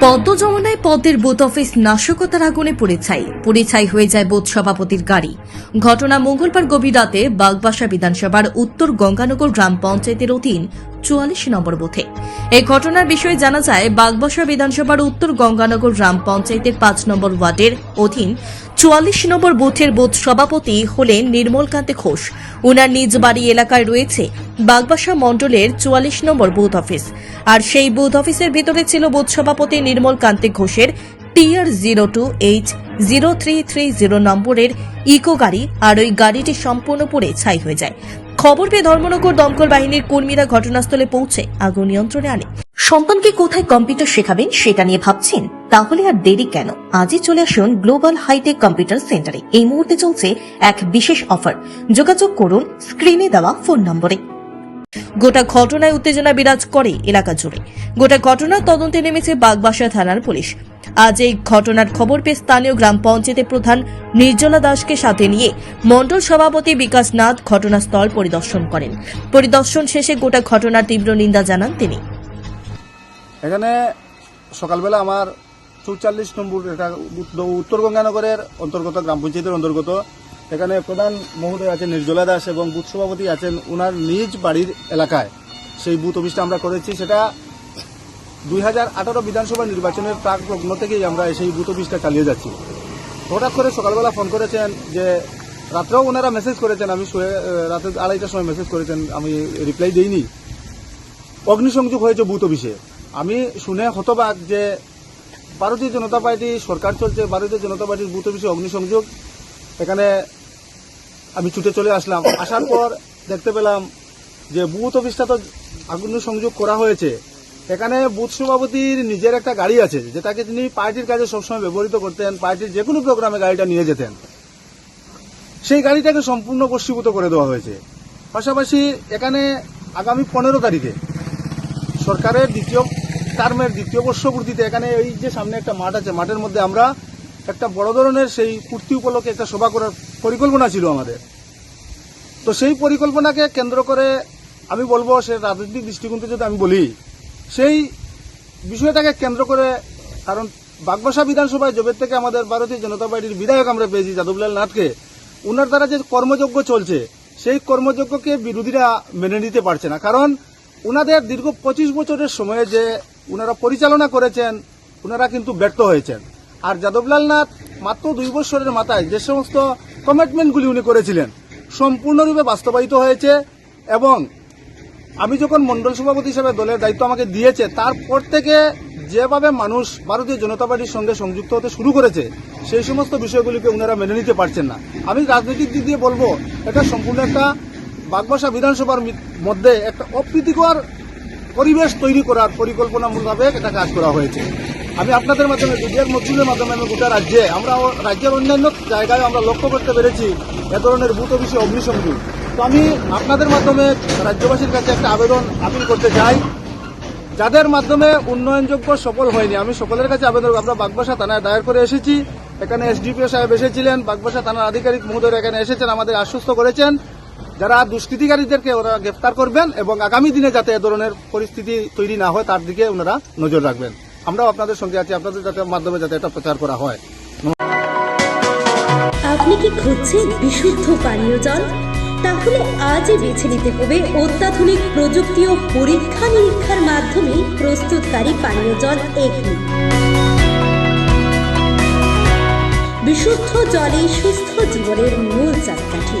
পদ্ম যমুনায় পদ্মের বুথ অফিস নাশকতার আগুনে পুড়ে ছাই। ছাই হয়ে যায় বুথ সভাপতির গাড়ি। ঘটনা মঙ্গলবার গভীর রাতে বাগবাসা বিধানসভার উত্তর গঙ্গানগর গ্রাম পঞ্চায়েতের অধীন চুয়াল্লিশ নম্বর বুথে এই ঘটনার বিষয়ে জানা যায়, বাগবাসা বিধানসভার উত্তর গঙ্গানগর গ্রাম পঞ্চায়েতের পাঁচ নম্বর ওয়ার্ডের অধীন চুয়াল্লিশ নম্বর বুথের বুথ সভাপতি হলেন নির্মলকান্তি ঘোষ। উনার নিজ বাড়ি এলাকায় রয়েছে বাগবাসা মণ্ডলের চুয়াল্লিশ নম্বর বুথ অফিস। আর সেই বুথ অফিসের ভিতরে ছিল বুথ সভাপতি নির্মল কান্তি ঘোষের TR zero two H zero three three zero নম্বরের ইকো গাড়ি আর ওই গাড়িটি সম্পূর্ণ পুড়ে ছাই হয়ে যায়। খবর পেয়ে ধর্মনগর দমকল বাহিনীর কর্মীরা ঘটনাস্থলে পৌঁছে। আগুন নিয়ন্ত্রণে আনে। সন্তানকে কোথায় কম্পিউটার শেখাবেন সেটা নিয়ে ভাবছেন? তাহলে আর দেরি কেন? আজই চলে আসুন গ্লোবাল হাইটেক কম্পিউটার সেন্টারে। এই মুহূর্তে চলছে এক বিশেষ অফার। যোগাযোগ করুন স্ক্রিনে দেওয়া ফোন নম্বরে। গোটা ঘটনায় উত্তেজনা বিরাজ করে এলাকা জুড়ে। গোটা ঘটনার তদন্তে নেমেছে বাগবাসা থানার পুলিশ। আজ এই ঘটনার খবর পেয়ে স্থানীয় গ্রাম পঞ্চায়েতের প্রধান নির্জলা দাসকে সাথে নিয়ে মণ্ডল সভাপতি বিকাশ নাথ ঘটনাস্থল পরিদর্শন করেন। পরিদর্শন শেষে গোটা ঘটনার তীব্র নিন্দা জানান তিনি। এখানে সকালবেলা আমার চৌচল্লিশ নম্বর, এটা উত্ত- উত্তর গঙ্গানগরের অন্তর্গত, গ্রাম পঞ্চায়েতের অন্তর্গত, এখানে প্রধান মহোদয় আছেন নির্জলা দাস এবং বুথ সভাপতি আছেন ওনার নিজ বাড়ির এলাকায়। সেই বুথ অফিসটা আমরা করেছি, সেটা দুই হাজার আঠারো বিধানসভা নির্বাচনের প্রাক লগ্ন থেকেই আমরা সেই বুথ অফিসটা চালিয়ে যাচ্ছি। হঠাৎ করে সকালবেলা ফোন করেছেন যে, রাত্রেও ওনারা মেসেজ করেছেন, আমি রাতে আড়াইটার সময় মেসেজ করেছেন, আমি রিপ্লাই দিইনি। অগ্নিসংযোগ হয়েছে বুথ অফিসে। আমি শুনে হতবাক যে ভারতীয় জনতা পার্টি সরকার চলছে, ভারতীয় জনতা পার্টির বুথ অফিসে অগ্নিসংযোগ। এখানে আমি ছুটে চলে আসলাম। আসার পর দেখতে পেলাম যে বুথ অফিসটা তো অগ্নিসংযোগ করা হয়েছে। এখানে বুথ সভাপতির নিজের একটা গাড়ি আছে, যেটাকে তিনি পার্টির কাজে সবসময় ব্যবহৃত করতেন, পার্টির যে কোনো প্রোগ্রামে গাড়িটা নিয়ে যেতেন। সেই গাড়িটাকে সম্পূর্ণ বস্মীভূত করে দেওয়া হয়েছে। পাশাপাশি এখানে আগামী পনেরো তারিখে সরকারের দ্বিতীয় টার্মের দ্বিতীয় বর্ষপূর্তিতে এখানে এই যে সামনে একটা মাঠ আছে, মাঠের মধ্যে আমরা একটা বড় ধরনের সেই পূর্তি উপলক্ষে একটা সভা করার পরিকল্পনা ছিল আমাদের। তো সেই পরিকল্পনাকে কেন্দ্র করে আমি বলব, সে রাজনৈতিক দৃষ্টিকোণ থেকে যদি আমি বলি, সেই বিষয়টাকে কেন্দ্র করে, কারণ বাগবাসা বিধানসভায় জবের থেকে আমাদের ভারতীয় জনতা পার্টির বিধায়ক আমরা পেয়েছি, যাদবলাল নাথকে। ওনার দ্বারা যে কর্মযজ্ঞ চলছে, সেই কর্মযজ্ঞকে বিরোধীরা মেনে নিতে পারছে না। কারণ ওনাদের দীর্ঘ পঁচিশ বছরের সময়ে যে ওনারা পরিচালনা করেছেন ওনারা কিন্তু ব্যর্থ হয়েছেন। আর যাদবলাল নাথ মাত্র দুই বছরের মাথায় যে সমস্ত কমিটমেন্টগুলি উনি করেছিলেন, সম্পূর্ণরূপে বাস্তবায়িত হয়েছে এবং আমি যখন মন্ডল সভাপতি হিসেবে দলের দায়িত্ব আমাকে দিয়েছে, তারপর থেকে যেভাবে মানুষ ভারতীয় জনতা পার্টির সঙ্গে সংযুক্ত হতে শুরু করেছে, সেই সমস্ত বিষয়গুলিকে ওনারা মেনে নিতে পারছেন না। আমি রাজনৈতিক দিক দিয়ে বলব, এটা সম্পূর্ণ একটা বাগবাসা বিধানসভার মধ্যে একটা অপ্রীতিকর পরিবেশ তৈরি করার পরিকল্পনামূলকভাবে এটা কাজ করা হয়েছে। আমি আপনাদের মাধ্যমে মিডিয়ার মজুরের মাধ্যমে, আমি গোটা রাজ্যে, আমরা রাজ্যের অন্যান্য জায়গায় আমরা লক্ষ্য করতে পেরেছি এ ধরনের ভূত অফিসে অগ্নিসংযোগ। তো আমি আপনাদের মাধ্যমে রাজ্যবাসীর কাছে একটা আবেদন আপিল করতে চাই। যাদের মাধ্যমে উন্নয়নযোগ্য সফল হয়নি, আমি সকলের কাছে আবেদন আমরা বাগবাসা থানায় দায়ের করে এসেছি। এখানে এসডিপিও সাহেব এসেছিলেন, বাগবাসা থানার আধিকারিক মহোদয় এখানে এসেছেন, আমাদের আশ্বস্ত করেছেন। যারা দুষ্কৃতিকারীদেরকে ওরা গ্রেফতার করবেন এবং আগামী দিনে যাতে এ ধরনের পরিস্থিতি তৈরি না হয়, তার দিকে ওনারা নজর রাখবেন। আমরাও আপনাদের সঙ্গে আছি, আপনাদের যাতে মাধ্যমে যাতে এটা প্রচার করা হয়। আপনি কি খুঁজছেন বিশুদ্ধ পানীয় জল? তাহলে আজই বেছে নিতে হবে অত্যাধুনিক প্রযুক্তি ও পরীক্ষা নিরীক্ষার মাধ্যমে প্রস্তুতকারী পানীয় জল এগনি। বিশুদ্ধ জলে সুস্থ জীবনের মূল চাকাঠি।